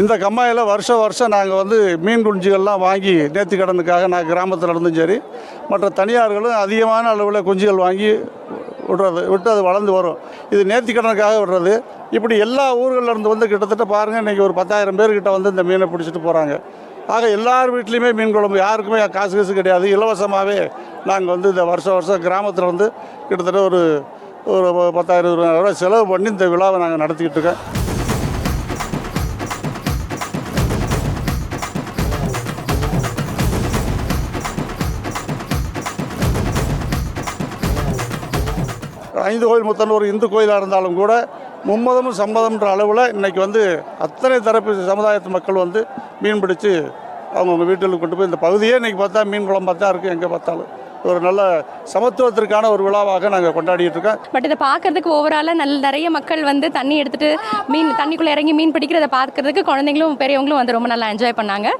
இந்த கம்மாயில் வருஷம் வருஷம் நாங்கள் வந்து மீன் குஞ்சுகள்லாம் வாங்கி நேர்த்தி கடனுக்காக நான் கிராமத்தில் இருந்தும் சரி மற்ற தனியார்களும் அதிகமான அளவில் குஞ்சுகள் வாங்கி விடுறது விட்டு அது வளர்ந்து வரும். இது நேர்த்தி கடனுக்காக விடுறது. இப்படி எல்லா ஊர்களிலிருந்து வந்து கிட்டத்தட்ட பாருங்கள் இன்றைக்கி ஒரு பத்தாயிரம் பேர்கிட்ட வந்து இந்த மீனை பிடிச்சிட்டு போகிறாங்க ஆக எல்லார் வீட்லேயுமே மீன் குழம்பு யாருக்குமே காசு காசு கிடையாது. இலவசமாகவே நாங்கள் வந்து இந்த வருஷம் வருஷம் கிராமத்தில் வந்து கிட்டத்தட்ட ஒரு ஒரு பத்தாயிரம் ரூபாய் செலவு பண்ணி இந்த விழாவை நாங்கள் நடத்திக்கிட்டு இருக்கோம். ஐந்து கோயில் முத்தன் ஒரு இந்து கோயிலாக இருந்தாலும் கூட மும்மதமும் சம்மதம்ன்ற அளவில் இன்றைக்கி வந்து அத்தனை தரப்பு சமுதாயத்து மக்கள் வந்து மீன் பிடிச்சி அவங்கவுங்க வீட்டில் கொண்டு போய் இந்த பகுதியே இன்றைக்கி பார்த்தா மீன் குழம்பு பார்த்தா இருக்குது எங்கே பார்த்தாலும். ஒரு நல்ல சமத்துவத்திற்கான ஒரு விழாவாக நாங்கள் கொண்டாடிட்டு இருக்கோம். பட் இதை பார்க்கறதுக்கு ஓவராலாக நல்ல நிறைய மக்கள் வந்து தண்ணி எடுத்துட்டு மீன் தண்ணிக்குள்ளே இறங்கி மீன் பிடிக்கிறத பார்க்கறதுக்கு குழந்தைங்களும் பெரியவங்களும் வந்து ரொம்ப நல்லா என்ஜாய் பண்ணாங்க.